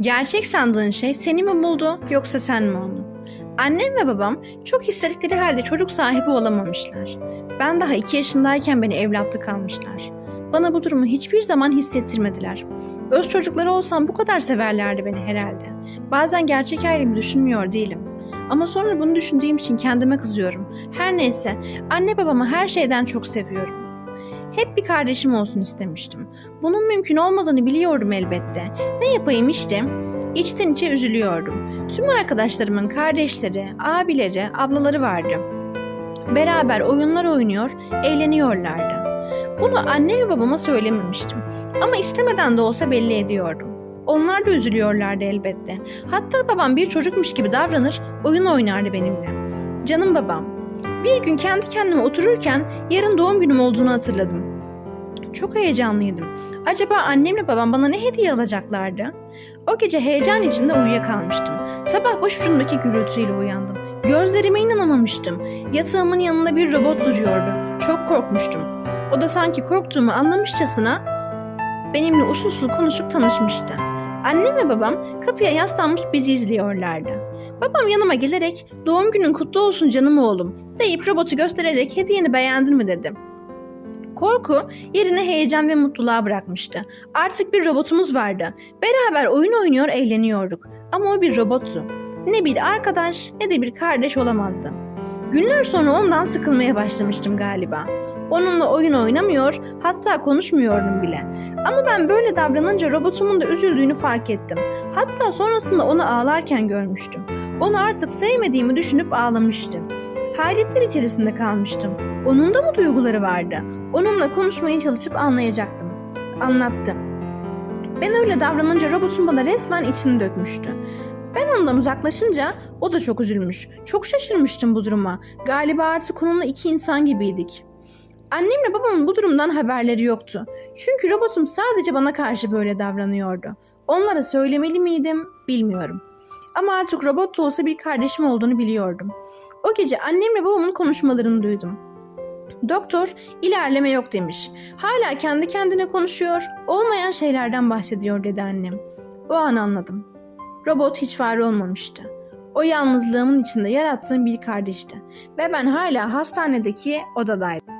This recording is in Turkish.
Gerçek sandığın şey seni mi buldu yoksa sen mi onu? Annem ve babam çok istedikleri halde çocuk sahibi olamamışlar. Ben daha iki yaşındayken beni evlatlık almışlar. Bana bu durumu hiçbir zaman hissettirmediler. Öz çocukları olsam bu kadar severlerdi beni herhalde. Bazen gerçek ailemi düşünmüyor değilim. Ama sonra bunu düşündüğüm için kendime kızıyorum. Her neyse, anne babamı her şeyden çok seviyorum. Hep bir kardeşim olsun istemiştim. Bunun mümkün olmadığını biliyordum elbette. Ne yapayım işte? İçten içe üzülüyordum. Tüm arkadaşlarımın kardeşleri, abileri, ablaları vardı. Beraber oyunlar oynuyor, eğleniyorlardı. Bunu anne ve babama söylememiştim. Ama istemeden de olsa belli ediyordum. Onlar da üzülüyorlardı elbette. Hatta babam bir çocukmuş gibi davranır, oyun oynardı benimle. Canım babam. Bir gün kendi kendime otururken yarın doğum günüm olduğunu hatırladım. Çok heyecanlıydım. Acaba annemle babam bana ne hediye alacaklardı? O gece heyecan içinde uyuyakalmıştım. Sabah başucumdaki gürültüyle uyandım. Gözlerime inanamamıştım. Yatağımın yanında bir robot duruyordu. Çok korkmuştum. O da sanki korktuğumu anlamışçasına benimle usul usul konuşup tanışmıştı. Annem ve babam kapıya yaslanmış bizi izliyorlardı. Babam yanıma gelerek doğum günün kutlu olsun canım oğlum deyip robotu göstererek hediyeni beğendin mi dedi. Korku yerine heyecan ve mutluluğa bırakmıştı. Artık bir robotumuz vardı. Beraber oyun oynuyor eğleniyorduk. Ama o bir robottu. Ne bir arkadaş ne de bir kardeş olamazdı. Günler sonra ondan sıkılmaya başlamıştım galiba. Onunla oyun oynamıyor, hatta konuşmuyordum bile. Ama ben böyle davranınca robotumun da üzüldüğünü fark ettim. Hatta sonrasında onu ağlarken görmüştüm. Onu artık sevmediğimi düşünüp ağlamıştım. Hayretler içerisinde kalmıştım. Onun da mı duyguları vardı? Onunla konuşmaya çalışıp anlayacaktım. Anlattı. Ben öyle davranınca robotun bana resmen içini dökmüştü. Ben ondan uzaklaşınca o da çok üzülmüş. Çok şaşırmıştım bu duruma. Galiba artık onunla iki insan gibiydik. Annemle babamın bu durumdan haberleri yoktu. Çünkü robotum sadece bana karşı böyle davranıyordu. Onlara söylemeli miydim bilmiyorum. Ama artık robot da olsa bir kardeşim olduğunu biliyordum. O gece annemle babamın konuşmalarını duydum. Doktor ilerleme yok demiş. Hala kendi kendine konuşuyor, olmayan şeylerden bahsediyor dedi annem. O an anladım. Robot hiç var olmamıştı. O yalnızlığımın içinde yarattığım bir kardeşti. Ve ben hala hastanedeki odadaydım.